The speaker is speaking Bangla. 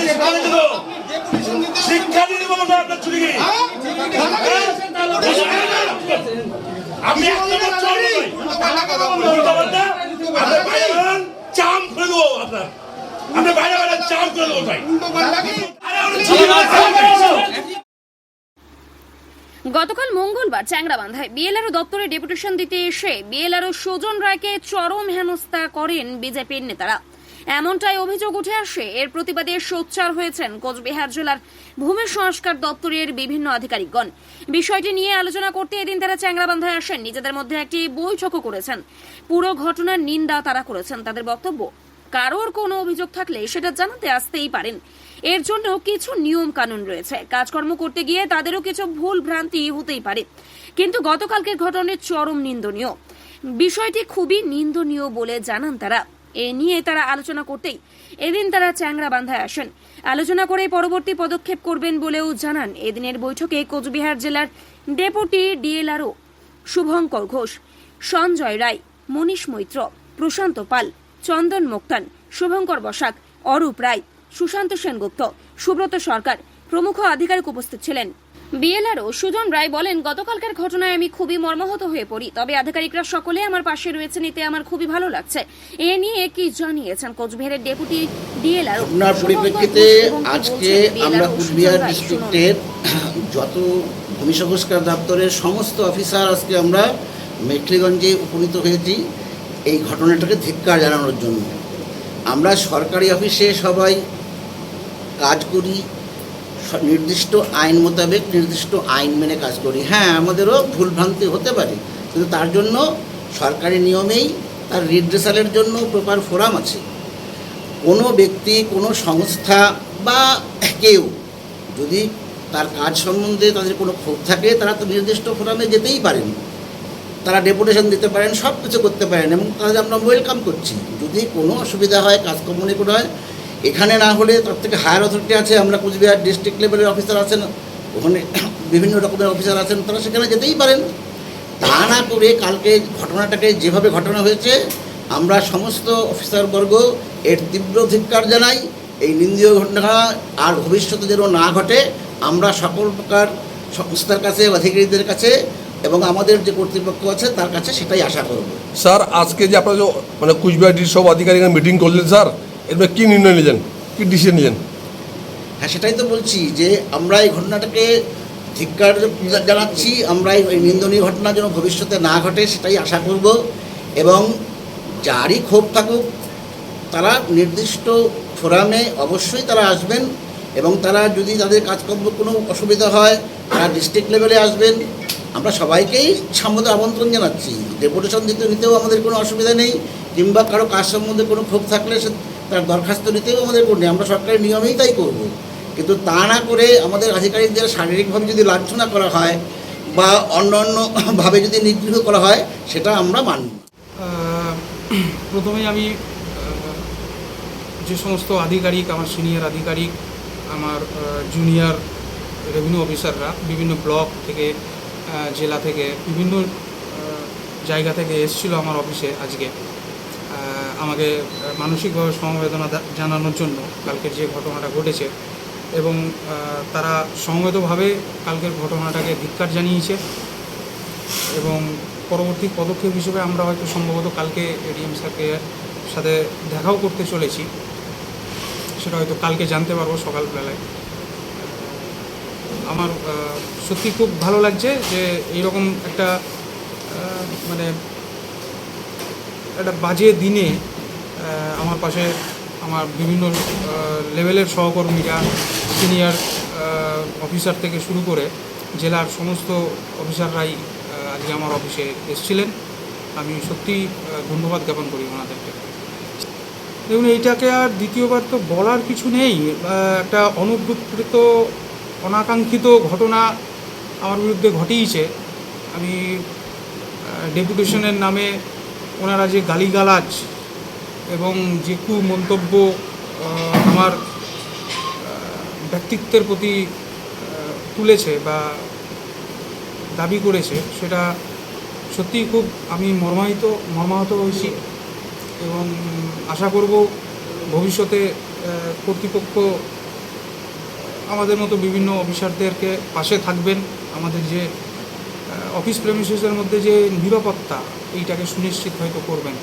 শিক্ষা তো। শিক্ষা দিয়ে দেবো আপনার? হ্যাঁ? বাইরে চাম করে দেবো আপনার। আপনি বাইরে বেরোন, চাম করে দেবো ভাই আরে আপনি চুরি করছেন। গতকাল মঙ্গলবার চ্যাংরাবান্ধায় বিএলআরও দপ্তরে ডেপুটেশন দিতে এসে বিএলআরও সুজন রায়কে চরম হেনস্থা করেন বিজেপির নেতারা। এমনটাই অভিযোগ উঠে আসে। এর প্রতিবাদে সোচ্চার হয়েছেন কোচবিহার জেলার ভূমি সংস্কার দপ্তরের বিভিন্ন আধিকারিকগণ। বিষয়টি নিয়ে আলোচনা করতে এদিন তারা চ্যাংরাবান্ধায় আসেন। নিজেদের মধ্যে একটি বৈঠকও করেছেন। পুরো ঘটনার নিন্দা তারা করেছেন। তাদের বক্তব্য কারোর কোনো অভিযোগ থাকলে সেটা জানাতে আসতেই পারেন। এর জন্য কিছু নিয়ম কানুন রয়েছে। কাজকর্ম করতে গিয়ে তাদেরও কিছু ভুল ভ্রান্তি হতেই পারে। কিন্তু গতকালকের ঘটনার চরম নিন্দনীয়। বিষয়টি খুবই নিন্দনীয় বলে জানান তারা। এ নিয়ে তারা আলোচনা করতেই এদিন তারা চ্যাংরা বান্ধায় আসেন। আলোচনা করে পরবর্তী পদক্ষেপ করবেন বলেও জানান। এদিনের বৈঠকে কোচবিহার জেলার ডেপুটি ডিএলআরও শুভঙ্কর ঘোষ, সঞ্জয় রায়, মনীষ মৈত্র, প্রশান্ত পাল চন্দন মোক্তান শুভঙ্কর বসাক অরূপ রায় সুশান্ত সেনগুপ্ত সুব্রত সরকার প্রমুখ আধিকারিক উপস্থিত ছিলেন। বিএলআরও সুজন রায় বলেন গতকালকার ঘটনায় আমি খুবই মর্মাহত হয়ে পড়ি তবে আধিকারিকরা সকলে আমার পাশে রয়েছেন এতে আমার খুবই ভালো লাগছে। এ নিয়ে কি জানিয়েছেন কোচবিহারের ডেপুটি ডিএলআরও ঘটনার পরিপ্রেক্ষিতে আজকে আমরা কুচবিহার ডিস্ট্রিক্টের যত ভূমি সংস্কার দপ্তরের সমস্ত অফিসার আজকে আমরা মেখলিগঞ্জে উপনীত হয়েছি। এই ঘটনাটাকে ধিক্কার জানানোর জন্য। আমরা সরকারি অফিসে সবাই কাজ করি, নির্দিষ্ট আইন মোতাবেক নির্দিষ্ট আইন মেনে কাজ করি। হ্যাঁ আমাদেরও ভুলভ্রান্তি হতে পারে, কিন্তু তার জন্য সরকারি নিয়মেই তার রিড্রেসালের জন্য প্রপার ফোরাম আছে। কোনো ব্যক্তি, কোনো সংস্থা বা কেউ যদি তার কাজ সম্বন্ধে তাদের কোনো ক্ষোভ থাকে, তারা তো নির্দিষ্ট ফোরামে যেতেই পারেন। তারা ডেপুটেশন দিতে পারেন, সব কিছু করতে পারেন এবং তাদের আমরা ওয়েলকাম করছি। যদি কোনো অসুবিধা হয়, কাজকর্ম নিয়ে কোনো হয়, এখানে না হলে তার থেকে হায়ার অথরিটি আছে, আমরা কুচবিহার ডিস্ট্রিক্ট লেভেলের অফিসার আছেন, ওখানে বিভিন্ন রকমের অফিসার আছেন, তারা সেখানে যেতেই পারেন। তা না করে কালকে ঘটনাটাকে যেভাবে ঘটনা হয়েছে, আমরা সমস্ত অফিসারবর্গ এর তীব্র ধিক্কার জানাই, এই নিন্দীয় ঘটনা আর ভবিষ্যতে যেন না ঘটে, আমরা সকল প্রকার সংস্থার কাছে, অধিকারীদের কাছে এবং আমাদের যে কর্তৃপক্ষ আছে তার কাছে সেটাই আশা করব। স্যার আজকে যে আপনারা মানে কুচবিহার সব আধিকারিকরা মিটিং করলেন স্যার এরপরে কী নির্ণয় নিলেন? কী ডিসিশন নিলেন? হ্যাঁ সেটাই তো বলছি যে আমরা এই ঘটনাটাকে ধিক্কার জানাচ্ছি আমরা এই নিন্দনীয় ঘটনা যেন ভবিষ্যতে না ঘটে সেটাই আশা করব। এবং যারই ক্ষোভ থাকুক তারা নির্দিষ্ট ফোরামে অবশ্যই তারা আসবেন এবং তারা যদি তাদের কাজকর্ম কোনো অসুবিধা হয় তারা ডিস্ট্রিক্ট লেভেলে আসবেন। আমরা সবাইকেই সম্বন্ধে আমন্ত্রণ জানাচ্ছি। ডেপুটেশন দিতে নিতেও আমাদের কোনো অসুবিধা নেই, কিংবা কারও কাজ সম্বন্ধে কোনো ক্ষোভ থাকলে সে তার দরখাস্ত নিতেও আমাদের কোনো নেই, আমরা সরকারি নিয়মেই তাই করব। কিন্তু তা না করে আমাদের আধিকারিকদের শারীরিকভাবে যদি লাঞ্ছনা করা হয়, বা অন্য অন্যভাবে যদি নিগৃহ করা হয়, সেটা আমরা মানব প্রথমেই আমি যে সমস্ত আধিকারিক, আমার সিনিয়র আধিকারিক, আমার জুনিয়র রেভিনিউ অফিসাররা, বিভিন্ন ব্লক থেকে জেলা থেকে, বিভিন্ন জায়গা থেকে এসেছিল আমার অফিসে আজকে। আমাকে মানসিকভাবে সমবেদনা জানানোর জন্য কালকের যে ঘটনাটা ঘটেছে এবং তারা সমবেতভাবে কালকের ঘটনাটাকে ধিক্কার জানিয়েছে এবং পরবর্তী পদক্ষেপ হিসেবে আমরা হয়তো সম্ভবত কালকে এডিএম স্যারকে সাথে দেখাও করতে চলেছি। সেটা হয়তো কালকে জানতে পারব সকালবেলায়। আমার সত্যি খুব ভালো লাগছে যে এইরকম একটা মানে একটা বাজে দিনে আমার পাশে আমার বিভিন্ন লেভেলের সহকর্মীরা, সিনিয়র অফিসার থেকে শুরু করে জেলার সমস্ত অফিসাররাই আজকে আমার অফিসে এসেছিলেন। আমি সত্যি ধন্যবাদ জ্ঞাপন করি ওনাদেরকে। দেখুন, এইটাকে আর দ্বিতীয়বার তো বলার কিছু নেই। একটা অনুদ্রুত অনাকাঙ্ক্ষিত ঘটনা আমার বিরুদ্ধে ঘটিয়েছে। আমি ডেপুটেশনের নামে ওনারা যে গালিগালাজ এবং যে কু মন্তব্য আমার ব্যক্তিত্বের প্রতি তুলেছে বা দাবি করেছে, সেটা সত্যিই খুব আমি মর্মাহিত, মর্মাহত হয়েছি এবং আশা করব ভবিষ্যতে কর্তৃপক্ষ আমাদের মতো বিভিন্ন অফিসারদেরকে পাশে থাকবেন। আমাদের যে অফিস প্রেমিসেসের মধ্যে যে নিরাপত্তা, এইটাকে সুনিশ্চিত হয়তো করবেন।